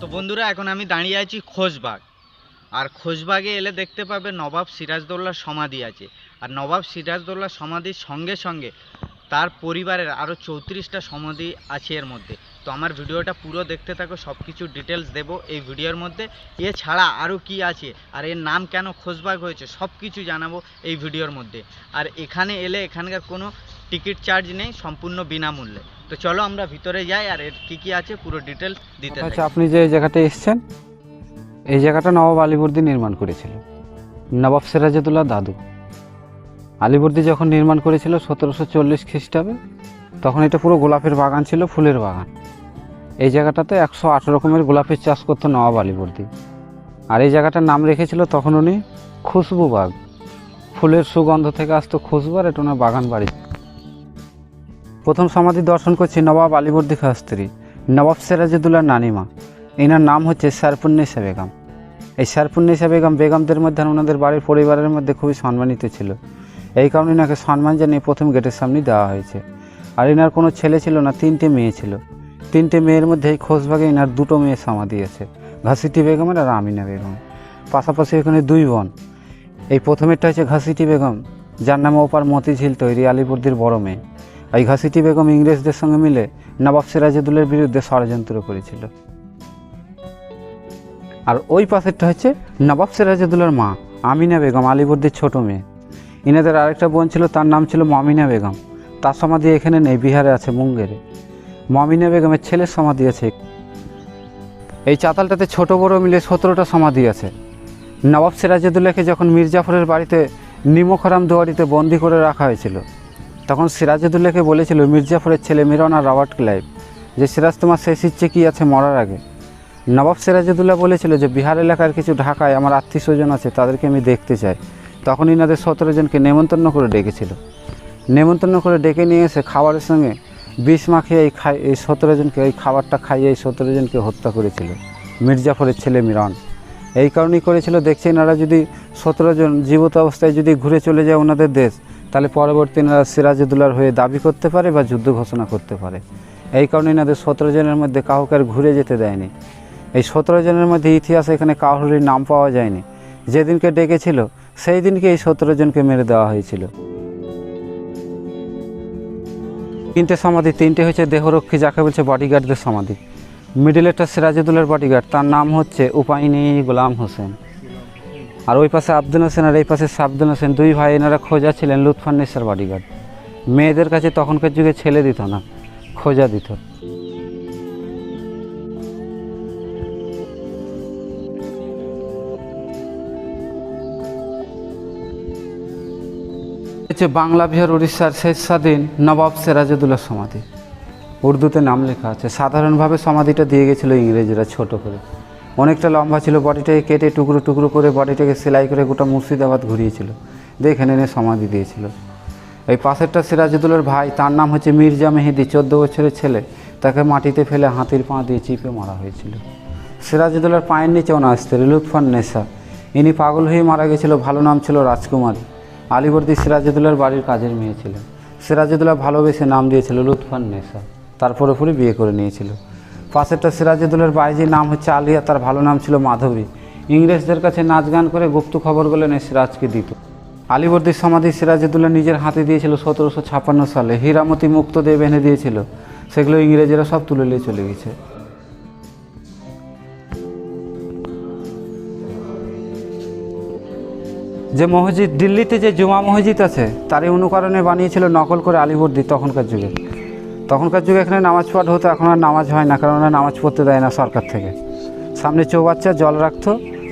তো বন্ধুরা, এখন আমি দাঁড়িয়ে আছি খোশবাগ। আর খোশবাগে এলে দেখতে পাবে নবাব সিরাজদৌল্লার সমাধি আছে। আর নবাব সিরাজদৌল্লার সমাধির সঙ্গে সঙ্গে তার পরিবারের আরও চৌত্রিশটা সমাধি আছে এর মধ্যে। তো আমার ভিডিওটা পুরো দেখতে থাকো সব কিছু ডিটেলস দেবো এই ভিডিওর মধ্যে। এছাড়া আরও কি আছে, আর এর নাম কেন খোশবাগ হয়েছে সব কিছু জানাব এই ভিডিওর মধ্যে। আর এখানে এলে এখানকার কোনো টিকিট চার্জ নেই সম্পূর্ণ বিনামূল্যে। তো চলো আমরা ভিতরে যাই আর এর কী কী আছে পুরো ডিটেলস দিতে। আচ্ছা আপনি যে এই জায়গাটায় এসছেন এই জায়গাটা নবাব আলীবর্দী নির্মাণ করেছিল। নবাব সিরাজউদ্দৌলা দাদু। আলীবর্দী যখন নির্মাণ করেছিল সতেরোশো চল্লিশ খ্রিস্টাব্দে তখন এটা পুরো গোলাপের বাগান ছিল ফুলের বাগান। এই জায়গাটাতে একশো আট রকমের গোলাপের চাষ করতো নবাব আলীবর্দী। আর এই জায়গাটার নাম রেখেছিল তখন উনি খুশবু বাগ। ফুলের সুগন্ধ থেকে আসতো খুশবু আর এটা ওনার বাগান বাড়ি প্রথম সমাধি দর্শন করছি নবাব আলীবর্দী খাঁ স্ত্রী, নবাব সিরাজউদ্দৌলার নানিমা। এনার নাম হচ্ছে সারপুন্নেসা বেগম এই সারপুন্নেসা বেগম বেগমদের মধ্যে ওনাদের বাড়ির পরিবারের মধ্যে খুবই সম্মানিত ছিল। এই কারণে এনাকে সম্মান জানিয়ে প্রথম গেটের সামনে দেওয়া হয়েছে। আর এনার কোনো ছেলে ছিল না, তিনটে মেয়ে ছিল। তিনটে মেয়ের মধ্যে এই খোঁজভাগে এনার দুটো মেয়ে সমাধি আছে, ঘাসিটি বেগমের আর আমিনা বেগম। পাশাপাশি এখানে দুই বোন। এই প্রথমেরটা হচ্ছে ঘাসিটি বেগম, যার নামে ওপার মতিঝিল তৈরি আলিবর্দির বড় মেয়ে। এই ঘাসিটি বেগম ইংরেজদের সঙ্গে মিলে নবাব সিরাজউদ্দৌলার বিরুদ্ধে ষড়যন্ত্র করেছিল। আর ওই পাশেরটা হচ্ছে নবাব সিরাজউদ্দৌলার মা, আমিনা বেগম আলিবর্দির ছোট মেয়ে। ইনাদের আরেকটা বোন ছিল, তার নাম ছিল মমিনা বেগম। তার সমাধি এখানে নেই, বিহারে আছে মুঙ্গেরে। মমিনা বেগমের ছেলের সমাধি আছে এই চাতালটাতে ছোট বড় মিলে সতেরোটা সমাধি আছে। নবাব সিরাজউদ্দৌলাকে যখন মির্জাফরের বাড়িতে নিমখরাম দুয়ারিতে বন্দি করে রাখা হয়েছিল তখন সিরাজউদ্দৌলাকে বলেছিল, মির্জাফরের ছেলে মিরন আর রবার্ট ক্লাইভ, যে সিরাজ তোমার শেষ ইচ্ছে কী আছে মরার আগে? নবাব সিরাজউদ্দৌলা বলেছিল যে, বিহার এলাকার কিছু ঢাকায় আমার আত্মীয় স্বজন আছে, তাদেরকে আমি দেখতে চাই। তখন ইনাদের সতেরো জনকে নেমন্তন্ন করে ডেকেছিল। নেমন্তন্ন করে ডেকে নিয়ে এসে খাবারের সঙ্গে বিষ মাখিয়ে এই খাই, এই সতেরো জনকে, এই খাবারটা খাইয়ে এই সতেরো জনকে হত্যা করেছিল, মির্জাফরের ছেলে মিরন। এই কারণেই করেছিল, দেখছে এনারা যদি সতেরো জন জীবিত অবস্থায় যদি ঘুরে চলে যায় ওনাদের দেশ তাহলে পরবর্তী এনারা সিরাজউদ্দৌলার হয়ে দাবি করতে পারে বা যুদ্ধ ঘোষণা করতে পারে। এই কারণে এনাদের সতেরো জনের মধ্যে কাউকে আর ঘুরে যেতে দেয়নি। এই সতেরো জনের মধ্যে ইতিহাসে এখানে কাউরির নাম পাওয়া যায়নি। যেদিনকে ডেকেছিল, সেই দিনকে এই সতেরো জনকে মেরে দেওয়া হয়েছিল। তিনটে সমাধি, তিনটে হচ্ছে দেহরক্ষী, যাকে বলছে বডিগার্ডদের সমাধি। মিডিলেরটা সিরাজউদ্দৌলার বডিগার্ড তার নাম হচ্ছে উপাইনি গোলাম হোসেন। আর ওই পাশে আব্দুল হোসেন আর এই পাশে সাবদুল হোসেন, দুই ভাই এনারা খোঁজা ছিলেন লুৎফান্নেসার বডিগার্ড মেয়েদের কাছে তখনকার যুগে ছেলে দিত না, খোঁজা দিত। হচ্ছে বাংলা বিহার উড়িষ্যার শেষ স্বাধীন নবাব সিরাজউদ্দৌলার সমাধি। উর্দুতে নাম লেখা আছে। সাধারণভাবে সমাধিটা দিয়ে গেছিল ইংরেজরা ছোট করে। অনেকটা লম্বা ছিল বডিটাকে কেটে টুকরো টুকরো করে বডিটাকে সেলাই করে গোটা মুর্শিদাবাদ ঘুরিয়েছিল। দিয়ে এখানে এনে সমাধি দিয়েছিল। এই পাশেরটা সিরাজউদ্দৌলার ভাই, তার নাম হচ্ছে মির্জা মেহেদি, চোদ্দ বছরের ছেলে। তাকে মাটিতে ফেলে হাতির পা দিয়ে চিপে মারা হয়েছিল। সিরাজউদ্দৌলার পায়ের নিচে ওনার স্ত্রী লুৎফান নেশা ইনি পাগল হয়ে মারা গেছিল, ভালো নাম ছিল রাজকুমারী। আলিবর্দী সিরাজউদ্দৌলার বাড়ির কাজের মেয়ে ছিলেন। সিরাজউদ্দৌলা ভালোবেসে নাম দিয়েছিল লুৎফান নেশা তারপরে পরে বিয়ে করে নিয়েছিল। পাশেরটা সিরাজউদ্দৌলার বাইজির নাম হচ্ছে আলিয়া, তার ভালো নাম ছিল মাধবী। ইংরেজদের কাছে নাচ গান করে গুপ্ত খবরগুলো এনে সিরাজকে দিত। আলিবর্দীর সমাধি সিরাজউদ্দৌলা নিজের হাতে দিয়েছিল সতেরোশো ছাপ্পান্ন সালে। হীরামতি মুক্ত দেব এনে দিয়েছিল। সেগুলো ইংরেজরা সব তুলে নিয়ে চলে গেছে। যে মসজিদ, দিল্লিতে যে জুমা মসজিদ আছে, তারই অনুকরণে বানিয়েছিল নকল করে আলিবর্দি তখনকার যুগে। তখনকার যুগে এখানে নামাজ পাঠ হতো, এখন আর নামাজ হয় না, কারণ নামাজ পড়তে দেয় না সরকার থেকে। সামনে চৌবাচ্চা, জল রাখতো